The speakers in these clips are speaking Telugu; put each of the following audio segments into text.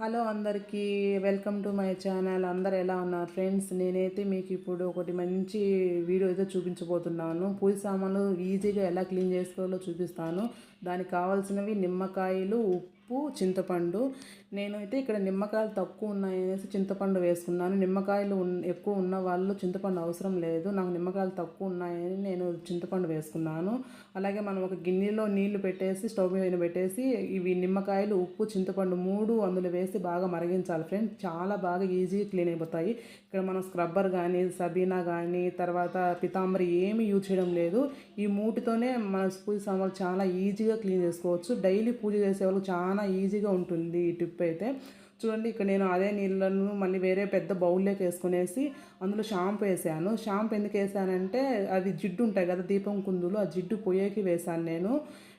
హలో అందరికీ వెల్కమ్ టు మై ఛానల్. అందరు ఎలా ఉన్నారు? ఫ్రెండ్స్ నేనైతే మీకు ఇప్పుడు ఒకటి మంచి వీడియో అయితే చూపించబోతున్నాను. పూజ సామాన్లు ఈజీగా ఎలా క్లీన్ చేసుకోవాలో చూపిస్తాను. దానికి కావాల్సినవి నిమ్మకాయలు ఉప్పు ఉప్పు చింతపండు. నేనైతే ఇక్కడ నిమ్మకాయలు తక్కువ ఉన్నాయనేసి చింతపండు వేసుకున్నాను. నిమ్మకాయలు ఎక్కువ ఉన్న వాళ్ళు చింతపండు అవసరం లేదు. నాకు నిమ్మకాయలు తక్కువ ఉన్నాయని నేను చింతపండు వేసుకున్నాను. అలాగే మనం ఒక గిన్నెలో నీళ్ళు పెట్టేసి స్టవ్ మీద పెట్టేసి ఇవి నిమ్మకాయలు ఉప్పు చింతపండు మూడు అందులో వేసి బాగా మరిగించాలి ఫ్రెండ్స్. చాలా బాగా ఈజీగా క్లీన్ అయిపోతాయి. ఇక్కడ మనం స్క్రబ్బర్ కానీ సబీనా కానీ తర్వాత పితాంబరి ఏమి యూజ్ చేయడం లేదు. ఈ మూటితోనే మన పూజ సామాన్లు చాలా ఈజీగా క్లీన్ చేసుకోవచ్చు. డైలీ పూజ చేసే వాళ్ళు చాలా చాలా ఈజీగా ఉంటుంది ఈ టిప్ అయితే. చూడండి ఇక్కడ నేను అదే నీళ్ళను మళ్ళీ వేరే పెద్ద బౌల్లోకి వేసుకునేసి అందులో షాంపూ వేసాను. షాంపూ ఎందుకు వేసానంటే అది జిడ్డు ఉంటాయి కదా దీపం కుందులు ఆ జిడ్డు పొయ్యేకి వేసాను నేను.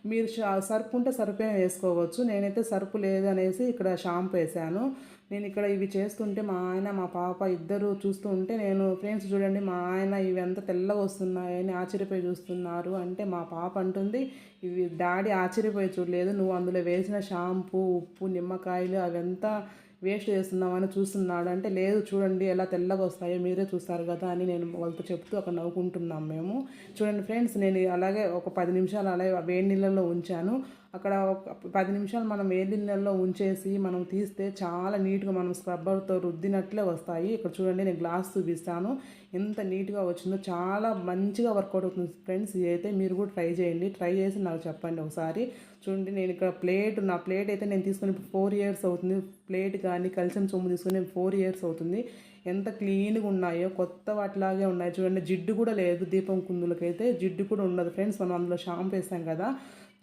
మీరు షా- సర్పు ఉంటే సర్పే వేసుకోవచ్చు. నేనైతే సర్పు లేదనేసి ఇక్కడ షాంపూ వేసాను. నేను ఇక్కడ ఇవి చేస్తుంటే మా ఆయన మా పాప ఇద్దరు చూస్తూ ఉంటే నేను ఫ్రెండ్స్ చూడండి మా ఆయన ఇవి ఎంత తెల్లగా వస్తున్నాయని ఆశ్చర్యపోయి చూస్తున్నారు. అంటే మా పాప అంటుంది ఇవి డాడీ ఆశ్చర్యపోయి చూడలేదు. నువ్వు అందులో వేసిన షాంపూ ఉప్పు నిమ్మకాయలు అవంతా వేస్ట్ చేస్తున్నామని చూస్తున్నాడు. అంటే లేదు చూడండి ఎలా తెల్లగా వస్తాయో మీరే చూస్తారు కదా అని నేను వాళ్ళతో చెప్తూ అక్కడ నవ్వుకుంటున్నాం మేము. చూడండి ఫ్రెండ్స్ నేను అలాగే ఒక పది నిమిషాలు అలాగే వేడి నీళ్ళల్లో ఉంచాను. అక్కడ ఒక పది నిమిషాలు మనం వేడి నీళ్ళల్లో ఉంచేసి మనం తీస్తే చాలా నీట్గా మనం స్క్రబ్బర్తో రుద్దినట్లే వస్తాయి. ఇక్కడ చూడండి నేను గ్లాస్ చూపిస్తాను. ఎంత నీట్గా వచ్చిందో చాలా మంచిగా వర్కౌట్ అవుతుంది ఫ్రెండ్స్. ఇదైతే మీరు కూడా ట్రై చేయండి. ట్రై చేసి నాకు చెప్పండి ఒకసారి. చూడండి నేను ఇక్కడ ప్లేట్ నా ప్లేట్ అయితే నేను తీసుకుని ఫోర్ ఇయర్స్ అవుతుంది. ప్లేట్ కానీ కలిసిన సొమ్ము తీసుకుని ఫోర్ ఇయర్స్ అవుతుంది. ఎంత క్లీన్గా ఉన్నాయో కొత్త వాటిలాగే ఉన్నాయి. చూడండి జిడ్డు కూడా లేదు దీపం కుందులకైతే. జిడ్డు కూడా ఉండదు ఫ్రెండ్స్. మనం అందులో షాంపు వేసాం కదా.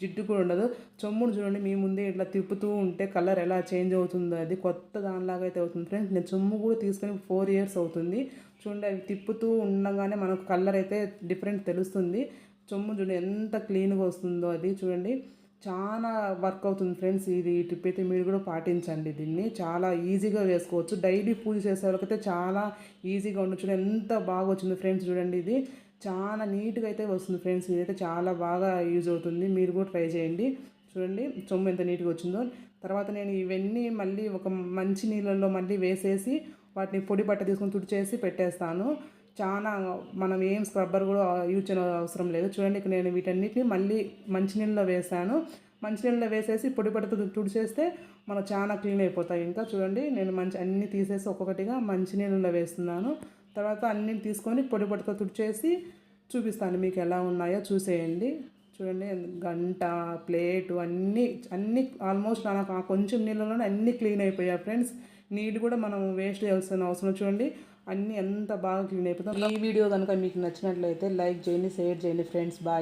జిడ్డు కూడా ఉండదు. చొమ్మును చూడండి మీ ముందే ఇట్లా తిప్పుతూ ఉంటే కలర్ ఎలా చేంజ్ అవుతుందో అది కొత్త దానిలాగా అయితే అవుతుంది. ఫ్రెండ్స్ నేను చొమ్ము కూడా తీసుకొని ఫోర్ ఇయర్స్ అవుతుంది. చూడండి అవి తిప్పుతూ ఉండగానే మనకు కలర్ అయితే డిఫరెంట్ తెలుస్తుంది. చొమ్ము చూడండి ఎంత క్లీన్గా వస్తుందో అది చూడండి. చాలా వర్క్ అవుతుంది ఫ్రెండ్స్ ఇది ఈ టిప్ అయితే మీరు కూడా పాటించండి దీన్ని. చాలా ఈజీగా వేసుకోవచ్చు. డైలీ పూజ చేసే వాళ్ళకైతే చాలా ఈజీగా ఉండొచ్చు. ఎంత బాగా వచ్చింది ఫ్రెండ్స్ చూడండి ఇది. చాలా నీట్గా అయితే వస్తుంది ఫ్రెండ్స్. ఇదైతే చాలా బాగా యూజ్ అవుతుంది. మీరు కూడా ట్రై చేయండి. చూడండి చొమ్ము ఎంత నీట్గా వచ్చిందో. తర్వాత నేను ఇవన్నీ మళ్ళీ ఒక మంచి నీళ్ళల్లో మళ్ళీ వేసేసి వాటిని పొడి బట్ట తీసుకొని తుడిచేసి పెట్టేస్తాను. చాలా మనం ఏం స్క్రబ్బర్ కూడా యూజ్ చేయడం అవసరం లేదు. చూడండి ఇక్కడ నేను వీటన్నిటిని మళ్ళీ మంచినీళ్ళలో వేసాను. మంచినీళ్ళలో వేసేసి పొడి పట్టుతో తుడిచేస్తే మనకు చాలా క్లీన్ అయిపోతాయి. ఇంకా చూడండి నేను మంచి అన్నీ తీసేసి ఒక్కొక్కటిగా మంచినీళ్ళలో వేస్తున్నాను. తర్వాత అన్నీ తీసుకొని పొడి పొడితో తుడిచేసి చూపిస్తాను మీకు ఎలా ఉన్నాయో చూసేయండి. చూడండి గంట ప్లేటు అన్నీ అన్నీ ఆల్మోస్ట్ నాకు ఆ కొంచెం నీళ్ళలోనే అన్నీ క్లీన్ అయిపోయాయి ఫ్రెండ్స్. నీళ్ళు కూడా మనం వేస్ట్ చేయాల్సిన అవసరం చూడండి. అన్నీ ఎంత బాగా క్లీన్ అయిపోతాం ఈ వీడియో కనుక మీకు నచ్చినట్లయితే లైక్ చేయండి షేర్ చేయండి ఫ్రెండ్స్. బాయ్.